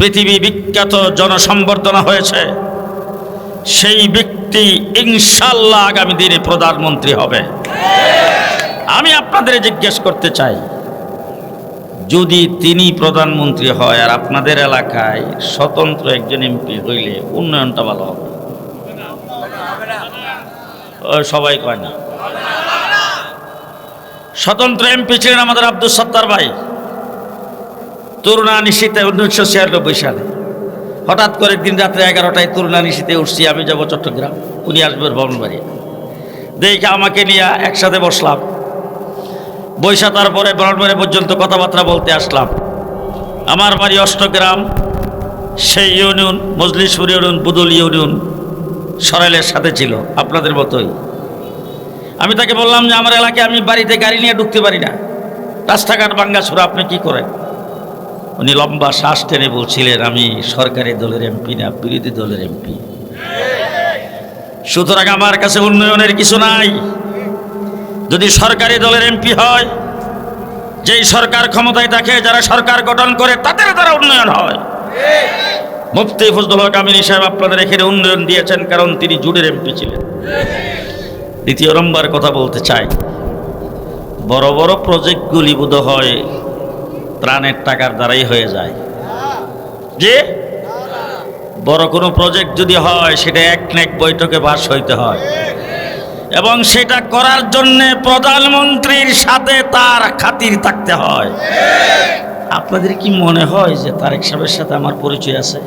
পৃথিবী বিখ্যাত জনসম্বর্ধনা হয়েছে। সেই ব্যক্তি ইনশাল্লাহ আগামী দিনে প্রধানমন্ত্রী হবে। আমি আপনাদের জিজ্ঞেস করতে চাই, যদি তিনি প্রধানমন্ত্রী হয় আর আপনাদের এলাকায় স্বতন্ত্র একজন এমপি হইলে উন্নয়নটা ভালো হবে? সবাই কয় না। স্বতন্ত্র এমপি ছিলেন আমাদের আব্দুল সত্তার ভাই। তরুণা নিশীতে উনিশশো ছিয়ানব্বই সালে। হঠাৎ করে একদিন রাত্রে এগারোটায় তরুণা নিশীতে উঠছি, আমি যাব চট্টগ্রাম। উনি আসবেন ভবনবাড়ি। দেখে আমাকে নিয়ে একসাথে বসলাম। বৈশা তারপরে ব্রাহ্মণবাড়ি পর্যন্ত কথাবার্তা বলতে আসলাম। আমার বাড়ি অষ্টগ্রাম, সেই union, Majlishpur union, Budul union সরাইলের সাথে ছিল, আপনাদের মতোই। আমি তাকে বললাম যে, আমার এলাকায় আমি বাড়িতে গাড়ি নিয়ে ঢুকতে পারি না। রাস্তাঘাট ভাঙ্গা আপনি কি করেন? উনি লম্বা শ্বাস টেনে বলছিলেন, আমি সরকারি দলের এমপি না, বিরোধী দলের এমপি। সুতরাং আমার কাছে উন্নয়নের কিছু নাই। যদি সরকারি দলের এমপি হয়, যেই সরকার ক্ষমতায় থাকে, যারা সরকার গঠন করে, তাদের দ্বারা উন্নয়ন হয়। মুফতি ফজলুল হক সাহেব আপনাদের এখানে উন্নয়ন দিয়েছেন, কারণ তিনি জুডের এমপি ছিলেন। দ্বিতীয় নম্বর কথা বলতে চাই, বড় বড় প্রজেক্টগুলি বোধ হয় ত্রাণের টাকার দ্বারাই হয়ে যায়। যে বড় কোনো প্রজেক্ট যদি হয়, সেটা এক না এক বৈঠকে বাস হইতে হয়। এবং সেটা করার জন্য প্রধানমন্ত্রীর সাথে তার খাতির থাকতে হয়। আপনাদের কি মনে হয় যে তারেক সাহেবের সাথে আমার পরিচয় আছে?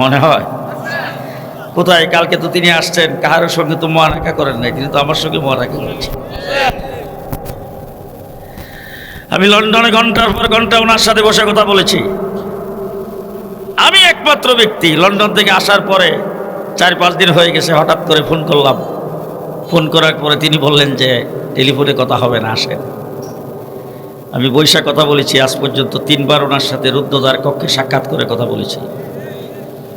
মনে হয়? কোথায়? কালকে তো তিনি আসছেন কাহার সঙ্গে তো মহানাকা করেন নাই, তিনি তো আমার সঙ্গে মহানাকা করেছেন। আমি লন্ডনে ঘণ্টার পর ঘণ্টা ওনার সাথে বসে কথা বলেছি। আমি একমাত্র ব্যক্তি, লন্ডন থেকে আসার পরে চার পাঁচ দিন হয়ে গেছে, হঠাৎ করে ফোন করলাম। ফোন করার পরে তিনি বললেন যে, টেলিফোনে কথা হবে না, আসেন। আমি বৈশাখ কথা বলেছি, আজ পর্যন্ত তিনবার ওনার সাথে রুদ্রদ্বার কক্ষে সাক্ষাৎ করে কথা বলেছি।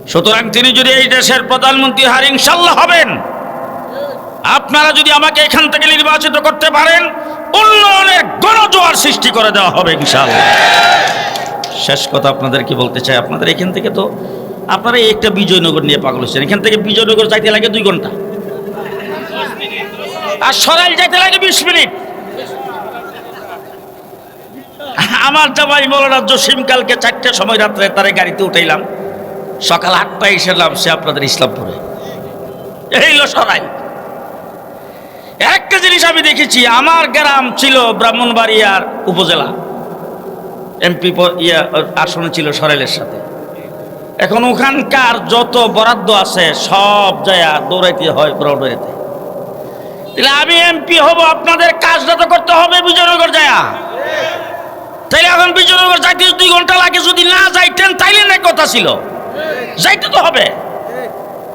সুতরাং তিনি যদি এই দেশের প্রধানমন্ত্রী হার ইনশাল্লাহ হবেন। আপনারা যদি আমাকে এখান থেকে নির্বাচিত করতে পারেন, উন্নয়নের গণজোয়ার সৃষ্টি করে দেওয়া হবে ইনশাল্লাহ শেষ কথা আপনাদের কি বলতে চাই? আপনাদের এখান থেকে তো আপনারা একটা বিজয়নগর নিয়ে পাগল হচ্ছেন এখান থেকে বিজয়নগর যাইতে লাগে দুই ঘণ্টা। আর সরাইল যাইতে লাগে বিশ মিনিট। আমার জামাই মৌলানা জসিম কালকে চারটের সময় রাত্রে তারে গাড়িতে উঠাইলাম। সকাল আটটায় এসে সে আপনাদের ইসলামপুরে। এই হলো সরাই একটা জিনিস আমি দেখেছি, আমার গ্রাম ছিল ব্রাহ্মণবাড়িয়ার উপজেলা। এমপি ইয়া, আসনে ছিল সরেলের সাথে। এখন ওখানকার যত বরাদ্দ আছে, সব জায়গা দৌড়াইতে হয় ব্রাহ্মণবাড়িতে তাহলে আমি এমপি হব, আপনাদের কাজটা তো করতে হবে বিজয়নগর যায়া। তাইলে এখন বিজয়নগর যাইতে দুই ঘণ্টা লাগে, যদি না যাইতেন, তাইলে না কথা ছিল। যাইতে তো হবে।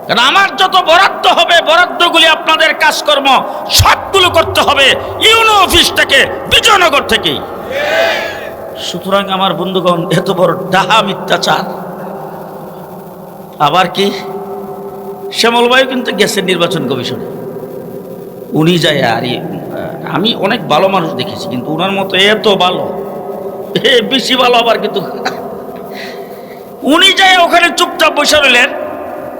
কারণ আমার যত বরাদ্দ হবে, বরাদ্দগুলি আপনাদের কাজকর্ম সবগুলো করতে হবে ইউনো অফিস থেকে, বিজয়নগর থেকেই। সুতরাং আমার বন্ধুগণ, এত বড় ডাহা মিথ্যাচার। আবার কি? শ্যামল ভাই কিন্তু গেছেন নির্বাচন কমিশনে। উনি যায় আর আমি অনেক ভালো মানুষ দেখেছি, কিন্তু ওনার মতো এত ভালো, এ বেশি ভালো আবার কিন্তু। উনি যায় ওখানে চুপচাপ বসে রইলেন।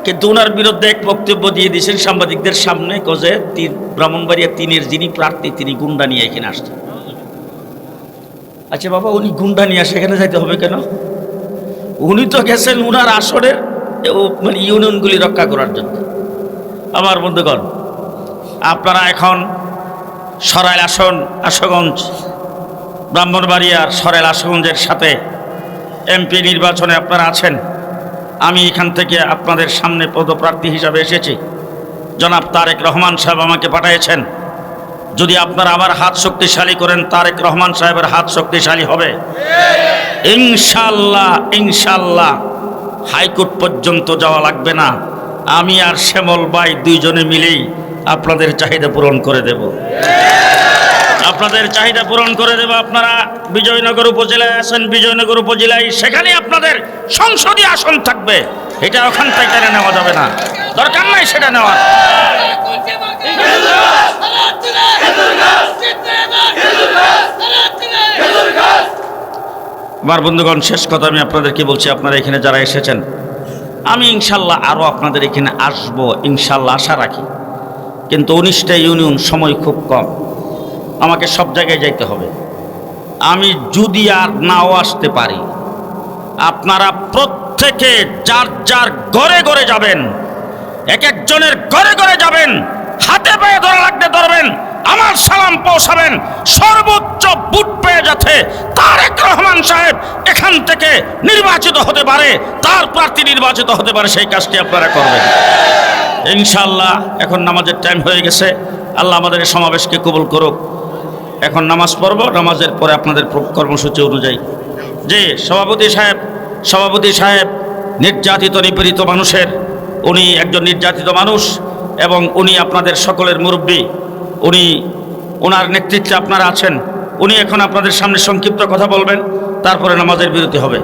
কিন্তু ওনার বিরুদ্ধে এক বক্তব্য দিয়ে দিয়েছেন সাংবাদিকদের সামনে, কজে ব্রাহ্মণবাড়িয়া তিনের যিনি প্রার্থী, তিনি গুন্ডা নিয়ে এখানে আসছেন। আচ্ছা বাবা, উনি গুন্ডা নিয়ে আসে, এখানে যাইতে হবে কেন? উনি তো গেছেন উনার আসনের ও মানে ইউনিয়নগুলি রক্ষা করার জন্য। আমার বন্ধুগণ, আপনারা এখন সরাইল আসন, আশগঞ্জ, ব্রাহ্মণবাড়িয়ার সরাইল আশগঞ্জের সাথে এমপি নির্বাচনে আপনারা আছেন। আমি এখান থেকে আপনাদের সামনে পদপ্রার্থী হিসাবে এসেছি। জনাব তারেক রহমান সাহেব আমাকে পাঠিয়েছেন। যদি আপনারা আমার হাত শক্তিশালী করেন, তারেক রহমান সাহেবের হাত শক্তিশালী হবে। ইনশাল্লাহ ইনশাল্লাহ হাইকোর্ট পর্যন্ত যাওয়া লাগবে না। আমি আর শ্যামল ভাই দুইজনে মিলেই আপনাদের চাহিদা পূরণ করে দেব। আপনাদের চাহিদা পূরণ করে দেব আপনারা বিজয়নগর উপজেলায় আছেন, বিজয়নগর উপজেলায় সেখানে আপনাদের সংসদীয় আসন থাকবে। এটা ওখান থেকে নেওয়া যাবে না। দরকার নাই সেটা নেওয়ার। আমার বন্ধুগণ, শেষ কথা আমি আপনাদেরকে বলছি, আপনারা এখানে যারা এসেছেন, আমি ইনশাল্লাহ আরও আপনাদের এখানে আসব, ইনশাল্লাহ আশা রাখি। কিন্তু উনিশটা ইউনিয়ন সময় খুব কম। আমাকে সব জায়গায় যাইতে হবে। আমি যদি আর নাও আসতে পারি, আপনারা প্রত্যেকে যার যার ঘরে ঘরে যাবেন, এক একজনের ঘরে ঘরে যাবেন, হাতে পায়ে ধরা লাগতে ধরবেন, আমার সালাম পৌঁছাবেন, সর্বোচ্চ বুট পেয়ে যাচ্ছে তারেক রহমান সাহেব এখান থেকে নির্বাচিত হতে পারে, তার প্রার্থী নির্বাচিত হতে পারে, সেই কাজটি আপনারা করবেন। ইনশাল্লাহ এখন নামাজের টাইম হয়ে গেছে। আল্লাহ আমাদের সমাবেশকে কবুল করুক। এখন নামাজ পড়ব, নামাজের পরে আপনাদের কর্মসূচি অনুযায়ী। যে সভাপতি সাহেব সভাপতি সাহেব নির্যাতিত, নিপীড়িত মানুষের, উনি একজন নির্যাতিত মানুষ এবং উনি আপনাদের সকলের মুরব্বী, উনি ওনার নেতৃত্বে আপনারা আছেন, উনি এখন আপনাদের সামনে সংক্ষিপ্ত কথা বলবেন, তারপরে নামাজের বিরতি হবে।